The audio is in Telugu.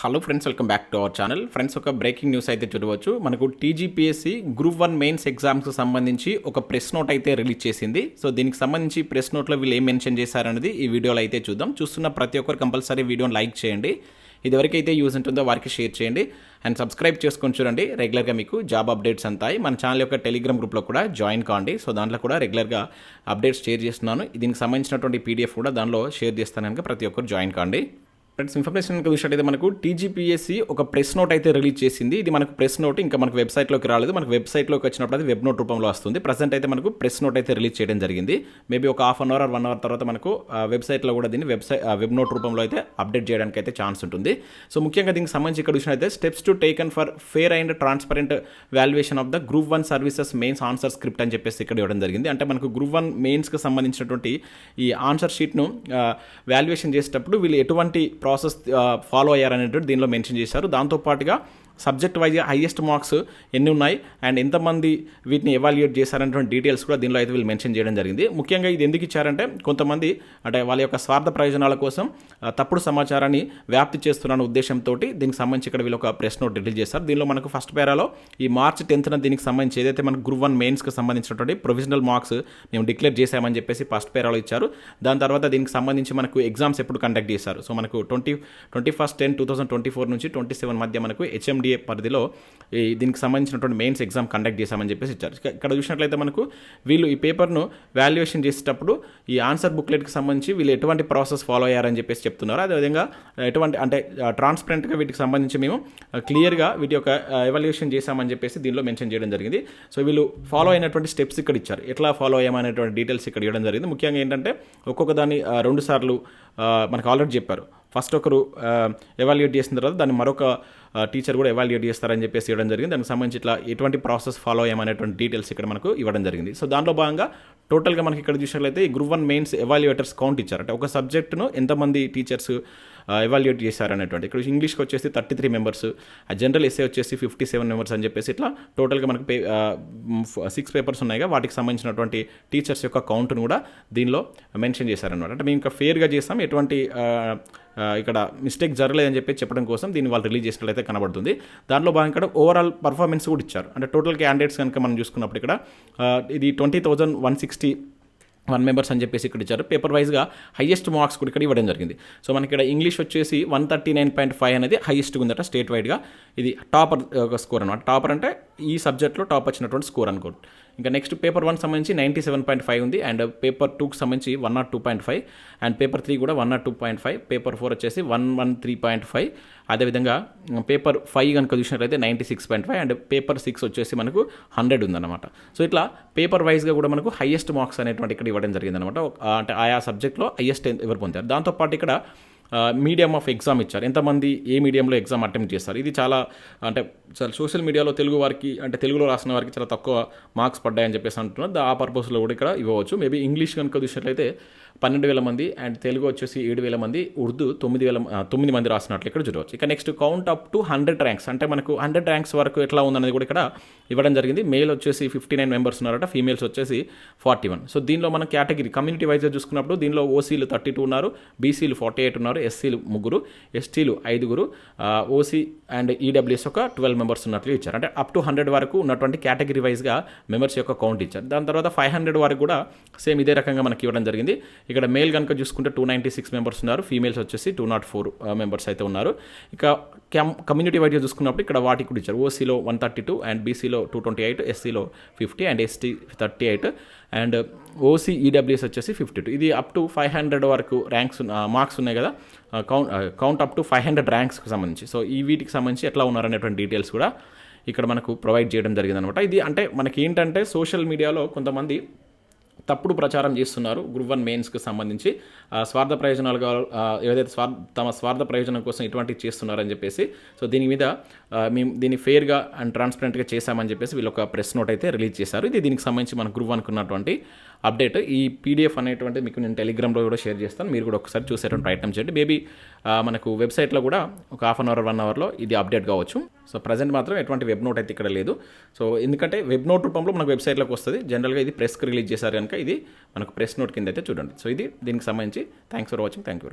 Hello friends welcome back to our channel friends ఒక బ్రేకింగ్ న్యూస్ అయితే చూడవచ్చు. మనకు టీజీపీఎస్సీ గ్రూప్ వన్ మెయిన్స్ ఎగ్జామ్స్కి సంబంధించి ఒక ప్రెస్ నోట్ అయితే రిలీజ్ చేసింది. సో దీనికి సంబంధించి ప్రెస్ నోట్లో వీళ్ళు ఏం మెన్షన్ చేశారనేది ఈ వీడియోలో అయితే చూద్దాం. చూస్తున్న ప్రతి ఒక్కరు కంపల్సరీ వీడియోని లైక్ చేయండి. ఇదివరకైతే యూస్ యూజ్ ఉంటుందో వారికి షేర్ చేయండి. అండ్ సబ్స్క్రైబ్ చేసుకొని చూడండి. రెగ్యులర్గా మీకు జాబ్ అప్డేట్స్ అంతాయి. మన ఛానల్ యొక్క టెలిగ్రామ్ గ్రూప్లో కూడా జాయిన్ కాండి. సో దాంట్లో కూడా రెగ్యులర్గా అప్డేట్స్ షేర్ చేస్తున్నాను. దీనికి సంబంధించినటువంటి పీడిఎఫ్ కూడా దానిలో షేర్ చేస్తాను కనుక ప్రతి ఒక్కరు జాయిన్ కాండి. ఫ్రెండ్స్ ఇన్ఫర్మేషన్ చూసినట్టయితే మనకు టీజీపీఎస్సీ ఒక ప్రెస్ నోట్ అయితే రిలీజ్ చేసింది. ఇది మనకు ప్రెస్ నోట్ ఇంకా మనకు వెబ్సైట్లోకి రాలేదు. మనకు వెబ్సైట్లోకి వచ్చినప్పుడు అది వెబ్ నోట్ రూపంలో వస్తుంది. ప్రజెంట్ అయితే మనకు ప్రెస్ నోట్ అయితే రిలీజ్ చేయడం జరిగింది. మేబీ ఒక half an hour one hour తర్వాత మనకు వెబ్సైట్లో కూడా దీన్ని వెబ్సైట్ వెబ్ నోట్ రూపంలో అయితే అప్డేట్ చేయడానికి అయితే ఛాన్స్ ఉంటుంది. సో ముఖ్యంగా దీనికి సంబంధించి ఇక్కడ చూసినట్టయితే steps to taken for fair and transparent valuation of the group one services mains answer script అని చెప్పేసి ఇక్కడ ఇవ్వడం జరిగింది. అంటే మనకు గ్రూప్ వన్ మెయిన్స్కి సంబంధించినటువంటి ఈ ఆన్సర్ షీట్ను వాల్యుయేషన్ చేసేటప్పుడు వీళ్ళు ఎటువంటి ప్రాసెస్ ఫాలో అయ్యారనేటువంటి దీనిలో మెన్షన్ చేశారు. దాంతోపాటుగా సబ్జెక్ట్ వైజ్ హైయెస్ట్ మార్క్స్ ఎన్ని ఉన్నాయి? అండ్ ఎంతమంది వీటిని ఎవాల్యుయేట్ చేశారనేటువంటి డీటెయిల్స్ కూడా దీనిలో అయితే వీళ్ళు మెన్షన్ చేయడం జరిగింది. ముఖ్యంగా ఇది ఎందుకు ఇచ్చారంటే కొంతమంది అంటే వాళ్ళ యొక్క స్వార్థ ప్రయోజనాల కోసం తప్పుడు సమాచారాన్ని వ్యాప్తి చేస్తున్న ఉద్దేశంతో దీనికి సంబంధించి ఇక్కడ వీళ్ళు ఒక ప్రెస్ నోట్ రిలీజ్ చేస్తారు దీనిలో మనకు ఫస్ట్ పేరాలో ఈ మార్చ్ టెన్త్న దీనికి సంబంధించి ఏదైతే మనకు గ్రూప్ వన్ మెయిన్స్కి సంబంధించినటువంటి ప్రొవిజనల్ మార్క్స్ మేము డిక్లేర్ చేశామని చెప్పేసి ఫస్ట్ పేరాలో ఇచ్చారు. దాని తర్వాత దీనికి సంబంధించి మనకు ఎగ్జామ్స్ ఎప్పుడు కండక్ట్ చేశారు. సో మనకు twenty twenty first ten two thousand twenty four నుంచి ట్వంటీ సెవెన్ మధ్య మనకు హెచ్ఎండిఏ పరిధిలో ఈ దీనికి సంబంధించినటువంటి మెయిన్స్ ఎగ్జామ్ కండక్ట్ చేశామని చెప్పేసి ఇచ్చారు. ఇక్కడ చూసినట్లయితే మనకు వీళ్ళు ఈ పేపర్ను వాల్యుయేషన్ చేసేటప్పుడు ఈ ఆన్సర్ బుక్లెట్కి సంబంధించి వీళ్ళు ఎటువంటి ప్రాసెస్ ఫాలో అయ్యారని చెప్పేసి చెప్తున్నారు. అదేవిధంగా ఎటువంటి అంటే ట్రాన్స్పరెంట్గా వీటికి సంబంధించి మేము క్లియర్గా వీటి యొక్క ఎవాల్యుయేషన్ చేశామని చెప్పేసి దీనిలో మెన్షన్ చేయడం జరిగింది. సో వీళ్ళు ఫాలో అయినటువంటి స్టెప్స్ ఇక్కడ ఇచ్చారు. ఎట్లా ఫాలో అయ్యామనేటువంటి డీటెయిల్స్ ఇక్కడ ఇవ్వడం జరిగింది. ముఖ్యంగా ఏంటంటే ఒక్కొక్క దాన్ని రెండు సార్లు మనకు ఆల్రెడీ చెప్పారు. ఫస్ట్ ఒకరు ఎవాల్యుయేట్ చేసిన తర్వాత దాన్ని మరొక టీచర్ కూడా ఎవాల్యుయేట్ చేస్తారని చెప్పేసి ఇవ్వడం జరిగింది. దానికి సంబంధించి ఇట్లా ఎటువంటి ప్రాసెస్ ఫాలో అయ్యామనేటువంటి డీటెయిల్స్ ఇక్కడ మనకు ఇవ్వడం జరిగింది. సో దాంట్లో భాగంగా టోటల్గా మనకి ఇక్కడ చూసినట్లయితే ఈ group one mains evaluators count ఇచ్చారు అంటే ఒక సబ్జెక్టును ఎంతమంది టీచర్స్ ఎవాల్యుయేట్ చేశారనేటువంటి. ఇక్కడ ఇంగ్లీష్కి వచ్చేసి థర్టీ త్రీ మెంబర్స్ ఆ జనరల్ ఎస్ఏ వచ్చేసి ఫిఫ్టీ సెవెన్ మెంబర్స్ అని చెప్పేసి ఇట్లా టోటల్గా మనకి పే సిక్స్ పేపర్స్ ఉన్నాయిగా. వాటికి సంబంధించినటువంటి టీచర్స్ యొక్క కౌంట్ను కూడా దీనిలో మెన్షన్ చేశారనమాట అంటే మేము ఇంకా ఫేర్గా చేస్తాం. ఎటువంటి ఇక్కడ మిస్టేక్ జరగలేదని చెప్పి చెప్పడం కోసం దీన్ని వాళ్ళు రిలీజ్ చేసినట్లయితే కనబడుతుంది. దాంట్లో భాగంగా ఇక్కడ ఓవరాల్ పర్ఫార్మెన్స్ కూడా ఇచ్చారు. అంటే టోటల్ క్యాండిడేట్స్ కనుక మనం చూసుకున్నప్పుడు ఇక్కడ ఇది twenty thousand one sixty one members అని చెప్పేసి ఇక్కడ ఇచ్చారు. పేపర్ వైజ్గా హైయెస్ట్ మార్క్స్ కూడా ఇక్కడ ఇవ్వడం జరిగింది. సో మనకి ఇక్కడ ఇంగ్లీష్ వచ్చేసి one thirty nine point five అనేది హైయెస్ట్ ఉందట స్టేట్ వైడ్గా ఇది టాపర్ ఒక స్కోర్ అనమాట టాపర్ అంటే ఈ సబ్జెక్ట్లో టాప్ వచ్చినటువంటి స్కోర్ అనుకోండి. ఇంకా నెక్స్ట్ పేపర్ వన్ సంబంధించి నైంటీ సెవెన్ పాయింట్ ఫైవ్ ఉంది అండ్ పేపర్ టూకి సంబంధించి one nought two point five and paper three కూడా one nought two point five paper four వచ్చేసి one one three point five. అదేవిధంగా పేపర్ ఫైవ్ కనుక చూసినట్లయితే ninety six point five and paper six వచ్చేసి మనకు హండ్రెడ్ ఉందన్నమాట. సో ఇట్లా పేపర్ వైజ్గా కూడా మనకు హైయెస్ట్ మార్క్స్ అనేటువంటి ఇక్కడ ఇవ్వడం జరిగిందనమాట అంటే ఆయా సబ్జెక్ట్లో హైయెస్ట్ ఎవరు పొందారు? దాంతోపాటు ఇక్కడ మీడియం ఆఫ్ ఎగ్జామ్ ఇచ్చారు. ఎంతమంది ఏ మీడియంలో ఎగ్జామ్ అటెంప్ట్ చేస్తారు? ఇది చాలా అంటే చాలా సోషల్ మీడియాలో తెలుగు వారికి అంటే తెలుగులో రాసిన వారికి చాలా తక్కువ మార్క్స్ పడ్డాయని చెప్పేసి అంటున్నారు. ఆ పర్పస్లో కూడా ఇక్కడ ఇవ్వవచ్చు. మేబీ ఇంగ్లీష్ కనుక చూసినట్లయితే పన్నెండు వేల మంది అండ్ తెలుగు వచ్చేసి ఏడు వేల మంది ఉర్దూ తొమ్మిది వేల తొమ్మిది మంది రాసినట్లు ఇక్కడ చూడవచ్చు. ఇక next count up to hundred ranks అంటే మనకు హండ్రెడ్ ర్యాంక్స్ వరకు ఎట్లా ఉందనేది కూడా ఇక్కడ ఇవ్వడం జరిగింది. మేల్ వచ్చేసి ఫిఫ్టీ నైన్ మెంబర్స్ ఉన్నారట ఫీమేల్స్ వచ్చేసి ఫార్టీ వన్ సో దీనిలో మనం కేటగిరీ కమ్యూనిటీ వైజ్గా చూసుకున్నప్పుడు దీనిలో ఓసీలు థర్టీ టూ ఉన్నారు బీసీలు ఫార్టీ ఎయిట్ ఉన్నారు ఎస్సీలు ముగ్గురు ఎస్టీలు ఐదుగురు ఓసీ అండ్ ఈడబ్ల్యూఎస్ ఒక ట్వెల్వ్ మెంబర్స్ ఉన్నట్లు ఇచ్చారు. అంటే అప్ టు హండ్రెడ్ వరకు ఉన్నటువంటి కేటగిరీ వైజ్గా మెంబర్స్ యొక్క కౌంట్ ఇచ్చారు. దాని తర్వాత ఫైవ్ హండ్రెడ్ వరకు కూడా సేమ్ ఇదే రకంగా మనకి ఇవ్వడం జరిగింది. ఇక్కడ మేల్ కనుక చూసుకుంటే టూ నైంటీ సిక్స్ మెంబర్స్ ఉన్నారు ఫీమేల్స్ వచ్చేసి టూ నాట్ ఫోర్ మెంబర్స్ అయితే ఉన్నారు. ఇక కమ్యూనిటీ వైజ్గా చూసుకున్నప్పుడు ఇక్కడ వాటికి కూడా ఇచ్చారు. ఓసీలో వన్ థర్టీ టూ అండ్ బీసీలో two twenty eight ఎస్సీలో fifty and ST thirty eight and OC EWS వచ్చేసి ఫిఫ్టీ టూ ఇది అప్ టు ఫైవ్ హండ్రెడ్ వరకు ర్యాంక్స్ మార్క్స్ ఉన్నాయి కదా. Count count up to five hundred ర్యాంక్స్కి సంబంధించి. సో ఈ వీటికి సంబంధించి ఎట్లా ఉన్నారనేటువంటి డీటెయిల్స్ కూడా ఇక్కడ మనకు ప్రొవైడ్ చేయడం జరిగిందనమాట ఇది అంటే మనకి ఏంటంటే సోషల్ మీడియాలో కొంతమంది తప్పుడు ప్రచారం చేస్తున్నారు గ్రూప్ వన్ మెయిన్స్కి సంబంధించి. ఆ, స్వార్థ ప్రయోజనాలుగా ఏదైతే స్వార్థ తమ స్వార్థ ప్రయోజనం కోసం ఇటువంటివి చేస్తున్నారని చెప్పేసి. సో దీని మీద మేము దీన్ని ఫెయిర్గా అండ్ ట్రాన్స్పరెంట్గా చేశామని చెప్పేసి వీళ్ళు ఒక ప్రెస్ నోట్ అయితే రిలీజ్ చేశారు. ఇది దీనికి సంబంధించి మన గ్రూప్ వన్కి ఉన్నటువంటి అప్డేట్. ఈ పీడిఎఫ్ అనేటువంటి మీకు నేను టెలిగ్రామ్లో కూడా షేర్ చేస్తాను. మీరు కూడా ఒకసారి చూసేటువంటి ప్రయత్నం చేయండి. మేబీ మనకు వెబ్సైట్లో కూడా ఒక హాఫ్ అన్ అవర్ వన్ అవర్లో ఇది అప్డేట్ కావచ్చు. సో ప్రజెంట్ మాత్రం ఎటువంటి వెబ్ నోట్ అయితే ఇక్కడ లేదు. సో ఎందుకంటే వెబ్ నోట్ రూపంలో మనకు వెబ్సైట్లోకి వస్తుంది. జనరల్గా ఇది ప్రెస్కి రిలీజ్ చేశారు కనుక ఇది మనకు ప్రెస్ నోట్ కింద అయితే చూడండి. సో ఇది దీనికి సంబంధించి. Thanks for watching thank you